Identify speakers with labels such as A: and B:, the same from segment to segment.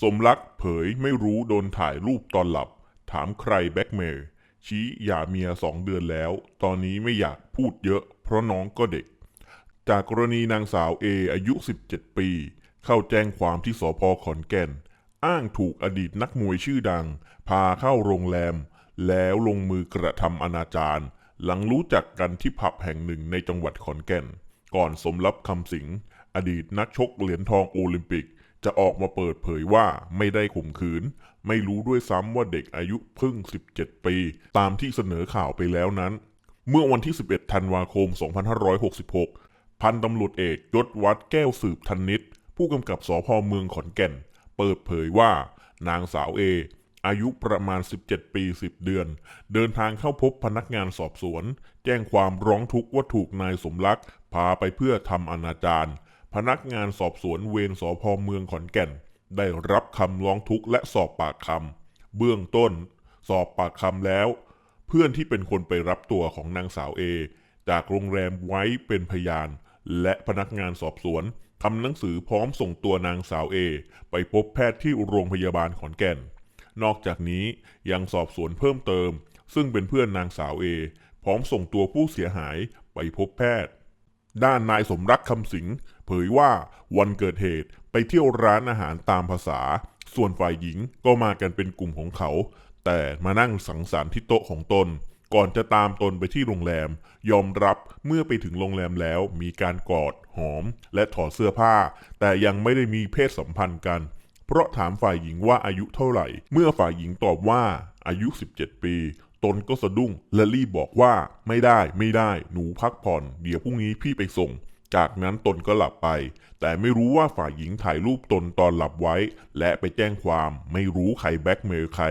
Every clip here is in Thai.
A: สมรักเผยไม่รู้โดนถ่ายรูปตอนหลับ ถามใครแบ็กเมย์ชี้หย่าเมียสองเดือนแล้ว ตอนนี้ไม่อยากพูดเยอะ เพราะน้องก็เด็ก จากกรณีนางสาวเออายุ 17 ปี เข้าแจ้งความที่สพขอนแก่น อ้างถูกอดีตนักมวยชื่อดัง พาเข้าโรงแรม แล้วลงมือกระทำอนาจารหลังรู้จักกันที่ผับแห่งหนึ่งในจังหวัดขอนแก่น ก่อนสมรับคำสิง อดีตนักชกเหรียญทองโอลิมปิก จะออกมาเปิดเผยว่าไม่ได้ข่มขืน ไม่รู้ด้วยซ้ำว่าเด็กอายุเพิ่ง 17 ปี ตามที่เสนอข่าวไปแล้วนั้น เมื่อวันที่ 11 ธันวาคม 2566 พันตำรวจเอกยศวัดแก้วสืบทันนิต ผู้กำกับสพเมืองขอนแก่น เปิดเผยว่านางสาวเอ อายุประมาณ 17 ปี 10 เดือน เดินทางเข้าพบพนักงานสอบสวน แจ้งความร้องทุกข์ว่าถูกนายสมรัก พาไปเพื่อทำอนาจาร พนักงานสอบสวนเวรสพเมืองขอนแก่น ได้รับคำร้องทุกข์และสอบปากคำเบื้องต้น สอบปากคำแล้ว เพื่อนที่เป็นคนไปรับตัวของนางสาวเอจากโรงแรมไว้เป็นพยาน และพนักงานสอบสวนทำหนังสือพร้อมส่งตัวนางสาวเอไปพบแพทย์ที่โรงพยาบาลขอนแก่น นอกจากนี้ยังสอบสวนเพิ่มเติม ซึ่งเป็นเพื่อนนางสาวเอพร้อมส่งตัวผู้เสียหายไปพบแพทย์ ด้านนายสมรักคำสิง เผยว่าวันเกิดเหตุไปเที่ยวร้านอาหารตามภาษา ส่วนฝ่ายหญิงก็มากันเป็นกลุ่มของเขา แต่มานั่งสังสรรค์ที่โต๊ะของตน ก่อนจะตามตนไปที่โรงแรม ยอมรับเมื่อไปถึงโรงแรมแล้วมีการกอดหอม และถอดเสื้อผ้า แต่ยังไม่ได้มีเพศสัมพันธ์กัน เพราะถามฝ่ายหญิงว่าอายุเท่าไหร่ เมื่อฝ่ายหญิงตอบว่าอายุ 17 ปีตนก็สะดุ้งและรีบบอกว่าไม่ได้ไม่ได้ หนูพักผ่อน เดี๋ยวพรุ่งนี้พี่ไปส่ง จากนั้นตนก็หลับไป แต่ไม่รู้ว่าฝ่ายหญิงถ่ายรูปตนตอนหลับไว้ และไปแจ้งความไม่รู้ใครแบ็กเมย์ใคร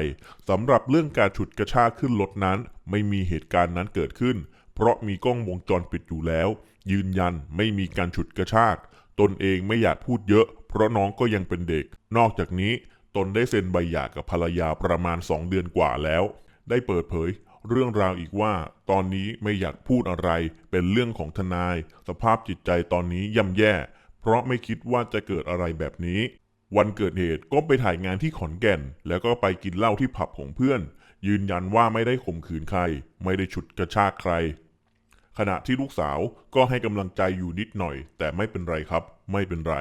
A: สำหรับเรื่องการฉุดกระชากขึ้นรถนั้น ไม่มีเหตุการณ์นั้นเกิดขึ้น เพราะมีกล้องวงจรปิดอยู่แล้ว ยืนยันไม่มีการฉุดกระชาก ตนเองไม่อยากพูดเยอะ เพราะน้องก็ยังเป็นเด็ก นอกจากนี้ ตนได้เซ็นใบหย่ากับภรรยาประมาณ 2 เดือนกว่าแล้ว ได้เปิดเผย เรื่องราวอีกว่า ตอนนี้ไม่อยากพูดอะไร เป็นเรื่องของทนาย สภาพจิตใจตอนนี้ย่ำแย่ เพราะไม่คิดว่าจะเกิดอะไรแบบนี้ วันเกิดเหตุก็ไปถ่ายงานที่ขอนแก่น แล้วก็ไปกินเหล้าที่ผับของเพื่อน ยืนยันว่าไม่ได้ข่มขืนใคร ไม่ได้ฉุดกระชากใคร ขณะที่ลูกสาวก็ให้กำลังใจอยู่นิดหน่อย แต่ไม่เป็นไรครับ ไม่เป็นไร